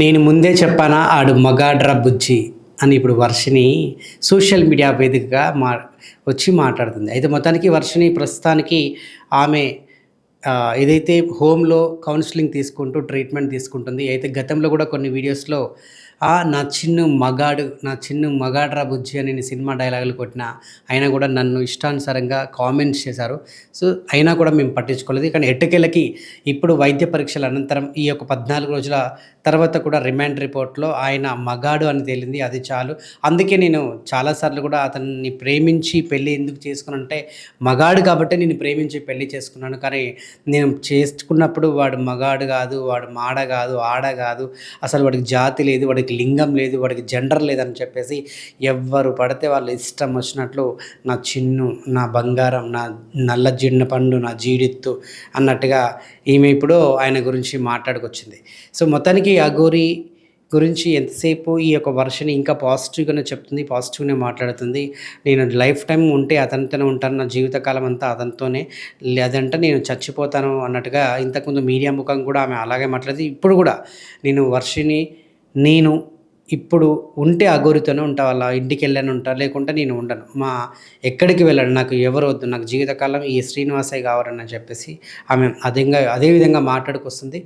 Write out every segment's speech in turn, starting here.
నేను ముందే చెప్పానా ఆడు మగాడ్రా బుజ్జి అని ఇప్పుడు వర్షిని సోషల్ మీడియా వేదికగా మా వచ్చి మాట్లాడుతుంది. అయితే మొత్తానికి వర్షిని ప్రస్తుతానికి ఆమె ఏదైతే హోమ్లో కౌన్సిలింగ్ తీసుకుంటూ ట్రీట్మెంట్ తీసుకుంటుంది అయితే గతంలో కూడా కొన్ని వీడియోస్లో ఆ నా చిన్న మగాడు నా చిన్న మగాడ్రా బుజ్జి అని నేను సినిమా డైలాగులు కొట్టిన అయినా కూడా నన్ను ఇష్టానుసారంగా కామెంట్స్ చేశారు. సో అయినా కూడా మేము పట్టించుకోలేదు. కానీ ఎట్టకేలకి ఇప్పుడు వైద్య పరీక్షల అనంతరం ఈ యొక్క పద్నాలుగు రోజుల తర్వాత కూడా రిమాండ్ రిపోర్ట్లో ఆయన మగాడు అని తేలింది. అది చాలు. అందుకే నేను చాలాసార్లు కూడా అతన్ని ప్రేమించి పెళ్ళి ఎందుకు చేసుకున్నానంటే మగాడు కాబట్టి నేను ప్రేమించి పెళ్ళి చేసుకున్నాను. కానీ నేను చేసుకున్నప్పుడు వాడు మగాడు కాదు వాడు మాడ కాదు ఆడ కాదు. అసలు వాడికి జాతి లేదు వాడికి లింగం లేదు వాడికి జెండర్ లేదని చెప్పేసి ఎవ్వరు పడితే వాళ్ళు ఇష్టం వచ్చినట్లు నా చిన్ను నా బంగారం నా నల్ల జిన్న పండు నా జీడిత్తు అన్నట్టుగా ఈమె ఇప్పుడు ఆయన గురించి మాట్లాడుకొచ్చింది. సో మొత్తానికి అఘోరి గురించి ఎంతసేపు ఈ యొక్క వర్షని ఇంకా పాజిటివ్గానే చెప్తుంది పాజిటివ్గానే మాట్లాడుతుంది. నేను లైఫ్ టైం ఉంటే అతనితోనే ఉంటాను నా జీవితకాలం అంతా అతనితోనే. లేదంటే నేను చచ్చిపోతాను అన్నట్టుగా ఇంతకుముందు మీడియా ముఖం కూడా ఆమె అలాగే మాట్లాడింది. ఇప్పుడు కూడా నేను వర్షిని నేను ఇప్పుడు ఉంటే అగోరితోనే ఉంటా వాళ్ళ ఇంటికి వెళ్ళాను ఉంటా లేకుంటే నేను ఉండను. మా ఎక్కడికి వెళ్ళాను నాకు ఎవరు వద్దు నాకు జీవితకాలం ఈ శ్రీనివాసయ్య కావాలని చెప్పేసి ఆమె అదేంగా అదే విధంగా మాట్లాడుకొస్తుంది.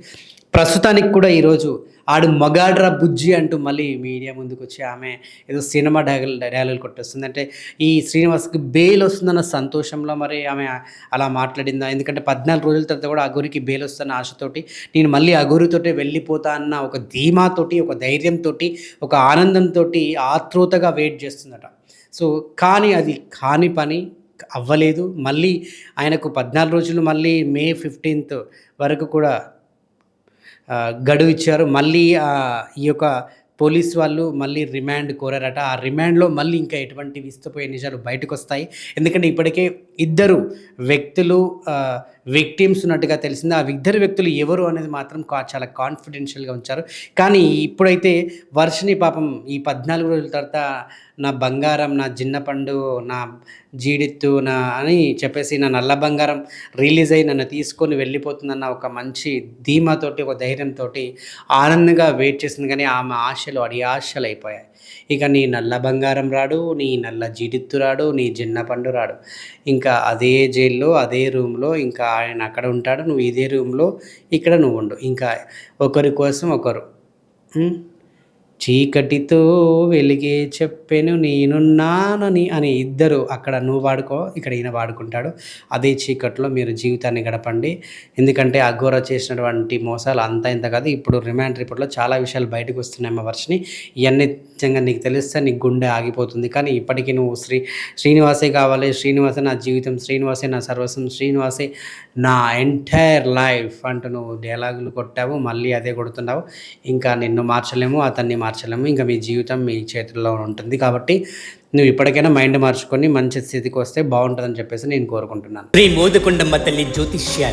ప్రస్తుతానికి కూడా ఈరోజు ఆడు మగాడ్రా బుజ్జి అంటూ మళ్ళీ మీడియా ముందుకు వచ్చి ఆమె ఏదో సినిమా డైలాగ్ డైలాగులు కొట్టేస్తుంది. అంటే ఈ శ్రీనివాస్కి బెయిల్ వస్తుందన్న సంతోషంలో మరి ఆమె అలా మాట్లాడిందా? ఎందుకంటే పద్నాలుగు రోజుల తర్వాత కూడా అగోరికి బెయిల్ వస్తున్న ఆశతోటి నేను మళ్ళీ అగోరితోటి వెళ్ళిపోతా అన్న ఒక ధీమాతోటి ఒక ధైర్యంతో ఒక ఆనందంతో ఆతృతగా వెయిట్ చేస్తుందట. సో కానీ అది కాని పని అవ్వలేదు. మళ్ళీ ఆయనకు పద్నాలుగు రోజులు మళ్ళీ మే ఫిఫ్టీన్త్ వరకు కూడా గడువు ఇచ్చారు. మళ్ళీ ఈ యొక్క పోలీస్ వాళ్ళు మళ్ళీ రిమాండ్ కోరారట. ఆ రిమాండ్లో మళ్ళీ ఇంకా ఎటువంటి విస్తుపోయే నిజాలు బయటకు వస్తాయి ఎందుకంటే ఇప్పటికే ఇద్దరు వ్యక్తులు విక్టిమ్స్ ఉన్నట్టుగా తెలిసింది. ఆ ఇద్దరు వ్యక్తులు ఎవరు అనేది మాత్రం కా- చాలా కాన్ఫిడెన్షియల్గా ఉంచారు. కానీ ఇప్పుడైతే వర్షిని పాపం ఈ పద్నాలుగు రోజుల తర్వాత నా బంగారం నా జిన్న పండు నా జీడిత్తు నా అని చెప్పేసి నా నల్ల బంగారం రిలీజ్ అయ్యి నన్ను తీసుకొని వెళ్ళిపోతుందన్న ఒక మంచి ధీమాతోటి ఒక ధైర్యంతో ఆనందంగా వెయిట్ చేసింది. కానీ ఆమె ఆశలు అడి ఆశలు అయిపోయాయి. ఇక నీ నల్ల బంగారం రాడు నీ నల్ల జీడిత్తు రాడు నీ జిన్న పండు రాడు. ఇంకా అదే జైల్లో అదే రూమ్లో ఇంకా ఆయన అక్కడ ఉంటాడు నువ్వు ఇదే రూమ్లో ఇక్కడ నువ్వు ఉండు. ఇంకా ఒకరి కోసం ఒకరు. చీకటితో వెలిగే చెప్పెను నేనున్నానని అని ఇద్దరు అక్కడ నువ్వు వాడుకో ఇక్కడ ఈయన వాడుకుంటాడు. అదే చీకట్లో మీరు జీవితాన్ని గడపండి. ఎందుకంటే అఘోర చేసినటువంటి మోసాలు అంతా ఇంత కాదు. ఇప్పుడు రిమాండ్ రిపోర్ట్లో చాలా విషయాలు బయటకు వస్తున్నాయి మా వర్షని ఇవన్నీ నిజంగా నీకు తెలిస్తే నీకు గుండె ఆగిపోతుంది. కానీ ఇప్పటికీ నువ్వు శ్రీ శ్రీనివాసే కావాలి. శ్రీనివాసే నా జీవితం. శ్రీనివాసే నా సర్వస్వం. శ్రీనివాసే నా ఎంటైర్ లైఫ్ అంటూ నువ్వు డైలాగులు కొట్టావు. మళ్ళీ అదే కొడుతున్నావు. ఇంకా నిన్ను మార్చలేము. అతన్ని మార్చలేము. ఇంకా మీ జీవితం మీ చేతుల్లో ఉంటుంది. కాబట్టి నువ్వు ఇప్పటికైనా మైండ్ మార్చుకొని మంచి స్థితికి వస్తే బాగుంటుందని చెప్పేసి నేను కోరుకుంటున్నాను. శ్రీ మోదకొండమ్మ తల్లి జ్యోతిష్యాలు